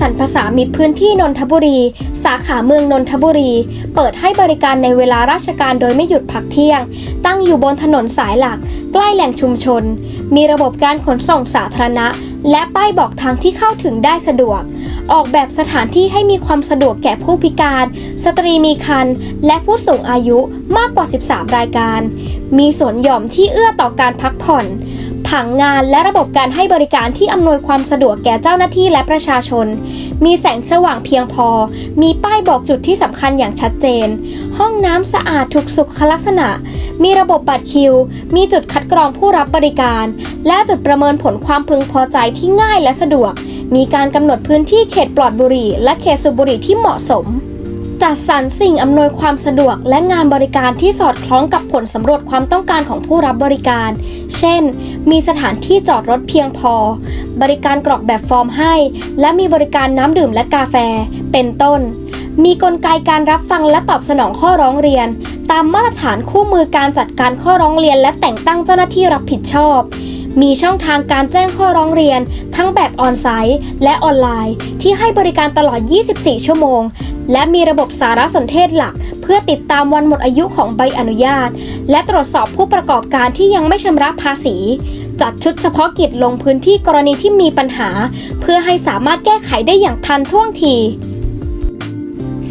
สรรพสามิตรพื้นที่นนทบุรี สาขาเมืองนนทบุรี เปิดให้บริการในเวลาราชการโดยไม่หยุดพักเที่ยง ตั้งอยู่บนถนนสายหลัก ใกล้แหล่งชุมชน มีระบบการขนส่งสาธารณะ และป้ายบอกทางที่เข้าถึงได้สะดวก ออกแบบสถานที่ให้มีความสะดวกแก่ผู้พิการ สตรีมีครรภ์และผู้สูงอายุมากกว่า 13 รายการ มีสวนหย่อมที่เอื้อต่อการพักผ่อน ผังงานและระบบการให้บริการที่อำนวยความสะดวกแก่เจ้าหน้าที่และประชาชน มีแสงสว่างเพียงพอ มีป้ายบอกจุดที่สำคัญอย่างชัดเจน ห้องน้ำสะอาดถูกสุขลักษณะ มีระบบบัตรคิว มีจุดคัดกรองผู้รับบริการ และจุดประเมินผลความพึงพอใจที่ง่ายและสะดวก มีการกำหนดพื้นที่เขตปลอดบุหรี่และเขตสูบบุหรี่ที่เหมาะสม จัดสรรสิ่งอำนวยความสะดวกและงานบริการที่สอดคล้องกับผลสำรวจความต้องการของผู้รับบริการ เช่น มีสถานที่จอดรถเพียงพอ บริการกรอกแบบฟอร์มให้ และมีบริการน้ำดื่มและกาแฟ เป็นต้น มีกลไกการรับฟังและตอบสนองข้อร้องเรียน ตามมาตรฐานคู่มือการจัดการข้อร้องเรียน และแต่งตั้งเจ้าหน้าที่รับผิดชอบ มีช่องทางการแจ้งข้อร้องเรียน ทั้งแบบออนไซต์และออนไลน์ ที่ให้บริการตลอด 24 ชั่วโมง และมีระบบสารสนเทศหลัก เพื่อติดตามวันหมดอายุของใบอนุญาต และตรวจสอบผู้ประกอบการที่ยังไม่ชำระภาษี จัดชุดเฉพาะกิจลงพื้นที่กรณีที่มีปัญหา เพื่อให้สามารถแก้ไขได้อย่างทันท่วงที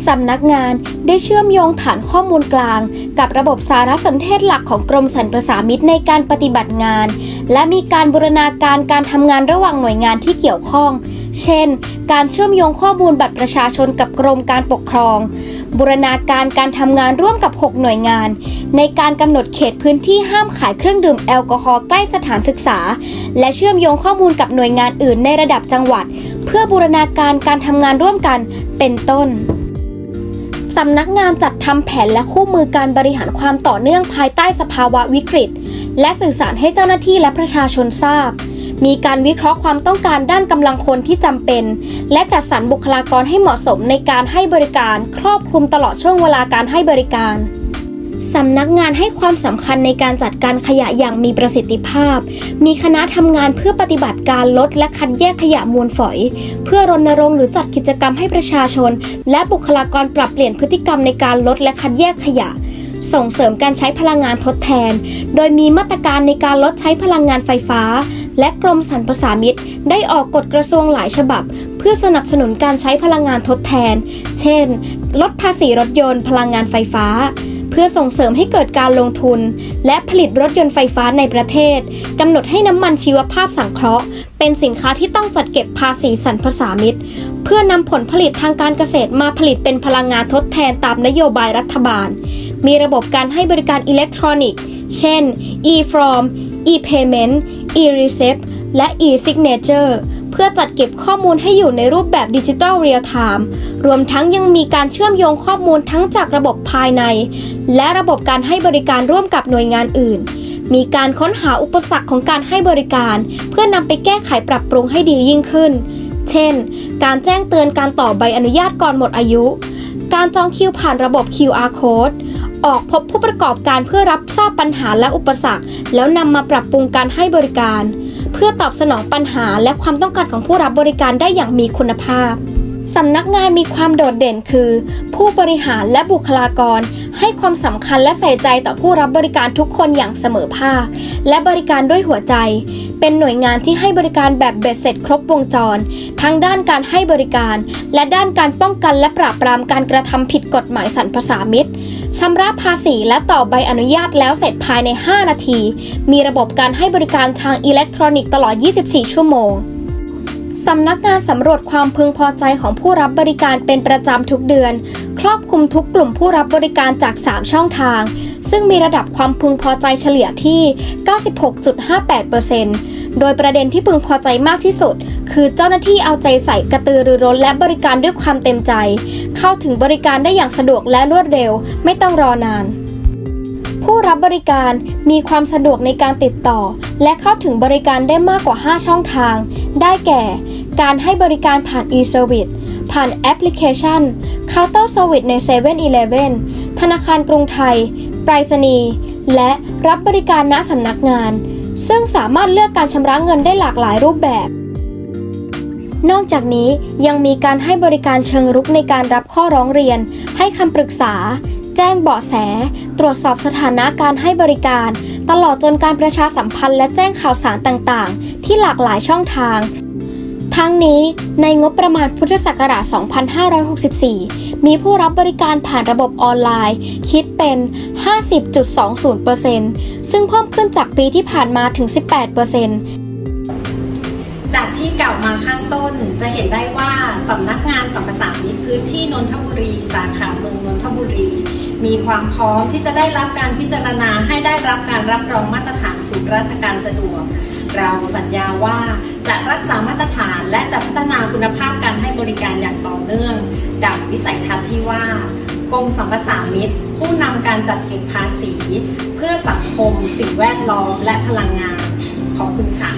สำนักงานได้เชื่อมโยงฐานข้อมูลกลาง กับระบบสารสนเทศหลักของกรมสรรพสามิตในการปฏิบัติงาน และมีการบูรณาการการทำงานระหว่างหน่วยงานที่เกี่ยวข้อง เช่น การเชื่อมโยงข้อมูลบัตรประชาชนกับกรมการปกครอง บูรณาการการทำงานร่วมกับ 6 หน่วยงาน ในการกำหนดเขตพื้นที่ห้ามขายเครื่องดื่มแอลกอฮอล์ใกล้สถานศึกษา และเชื่อมโยงข้อมูลกับหน่วยงานอื่นในระดับจังหวัด เพื่อบูรณาการการทำงานร่วมกันเป็นต้นสำนักงานจัดทำแผนและคู่มือการบริหารความต่อเนื่องภายใต้สภาวะวิกฤต และสื่อสารให้เจ้าหน้าที่และประชาชนทราบ มีการวิเคราะห์ความต้องการด้านกำลังคนที่จำเป็น และจัดสรรบุคลากรให้เหมาะสมในการให้บริการ ครอบคลุมตลอดช่วงเวลาการให้บริการสำนักงานให้ความสำคัญในการจัดการขยะอย่างมีประสิทธิภาพ มีคณะทำงานเพื่อปฏิบัติการลดและคัดแยกขยะมูลฝอย เพื่อรณรงค์หรือจัดกิจกรรมให้ประชาชน และบุคลากรปรับเปลี่ยนพฤติกรรมในการลดและคัดแยกขยะ ส่งเสริมการใช้พลังงานทดแทน โดยมีมาตรการในการลดใช้พลังงานไฟฟ้า และกรมสรรพสามิตได้ออกกฎกระทรวงหลายฉบับ เพื่อสนับสนุนการใช้พลังงานทดแทน เช่น ลดภาษีรถยนต์พลังงานไฟฟ้า เพื่อส่งเสริมให้เกิดการลงทุน และผลิตรถยนต์ไฟฟ้าในประเทศกำหนดให้น้ำมันชีวภาพสังเคราะห์ เป็นสินค้าที่ต้องจัดเก็บภาษีสรรพสามิตเพื่อนำผลผลิตทางการเกษตรมาผลิตเป็นพลังงานทดแทนตามนโยบายรัฐบาล มีระบบการให้บริการอิเล็กทรอนิกส์ เช่น e-form e-payment e-recept และ e-signature เพื่อจัดเก็บข้อมูลให้อยู่ในรูปแบบดิจิทัลเรียลไทม์รวมทั้งยังมีการเชื่อมโยงข้อมูลทั้งจากระบบภายใน และระบบการให้บริการร่วมกับหน่วยงานอื่น มีการค้นหาอุปสรรคของการให้บริการ เพื่อนำไปแก้ไขปรับปรุงให้ดียิ่งขึ้น เช่น การแจ้งเตือนการต่อใบอนุญาตก่อนหมดอายุ การจองคิวผ่านระบบ QR code ออกพบผู้ประกอบการเพื่อรับทราบปัญหาและอุปสรรค แล้วนำมาปรับปรุงการให้บริการ เพื่อตอบสนองปัญหาและความต้องการของผู้รับบริการได้อย่างมีคุณภาพสำนักงานมีความโดดเด่นคือ ผู้บริหารและบุคลากร ให้ความสำคัญและใส่ใจต่อผู้รับบริการทุกคนอย่างเสมอภาค และบริการด้วยหัวใจ เป็นหน่วยงานที่ให้บริการแบบเบ็ดเสร็จครบวงจร ทั้งด้านการให้บริการ และด้านการป้องกันและปราบปรามการกระทำผิดกฎหมายสรรพสามิต ชำระภาษีและต่อใบอนุญาตแล้วเสร็จภายใน 5 นาที มีระบบการให้บริการทางอิเล็กทรอนิกส์ตลอด 24 ชั่วโมง สำนักงานสำรวจความพึงพอใจของผู้รับบริการเป็นประจำทุกเดือน ครอบคลุมทุกกลุ่มผู้รับบริการจาก 3 ช่องทาง ซึ่งมีระดับความพึงพอใจเฉลี่ยที่ 96.58%โดยประเด็นที่พึงพอใจมากที่สุด คือเจ้าหน้าที่เอาใจใส่กระตือรือร้นและบริการด้วยความเต็มใจ เข้าถึงบริการได้อย่างสะดวกและรวดเร็ว ไม่ต้องรอนานผู้รับบริการมีความสะดวกในการติดต่อ และเข้าถึงบริการได้มากกว่า 5 ช่องทาง ได้แก่ การให้บริการผ่าน e-service ผ่านแอปพลิเคชัน Counter Service ใน7 e เ e ่ e อธนาคารกรุงไทย ไปรษณีย์และรับบริการณสำนักงาน ซึ่งสามารถเลือกการชำระเงินได้หลากหลายรูปแบบ นอกจากนี้ยังมีการให้บริการเชิงรุกในการรับข้อร้องเรียน ให้คำปรึกษา แจ้งเบาะแส ตรวจสอบสถานะการให้บริการ ตลอดจนการประชาสัมพันธ์และแจ้งข่าวสารต่างๆ ที่หลากหลายช่องทาง ทั้งนี้ในงบประมาณพุทธศักราช 2564 มีผู้รับบริการผ่านระบบออนไลน์ คิดเป็น 50.20%ซึ่งเพิ่มขึ้นจากปีที่ผ่านมาถึง 18%จากที่เก่าวมาข้างต้นจะเห็นได้ว่าสำนักงานสัมปสามิตพื้นที่นนทบุรี สาขาเมืองนนทบุรี มีความพร้อมที่จะได้รับการพิจารณาให้ได้รับการรับรองมาตรฐานศูนย์ราชการสะดวก เราสัญญาว่าจะรักษามาตรฐานและจะพัฒนาคุณภาพการให้บริการอย่างต่อเนื่อง ดังวิสัยทัศน์ที่ว่ากรมสัมปสามิตผู้นำการจัดเก็บภาษี เพื่อสังคม สิ่งแวดล้อมและพลังงานขอบคุณค่ะ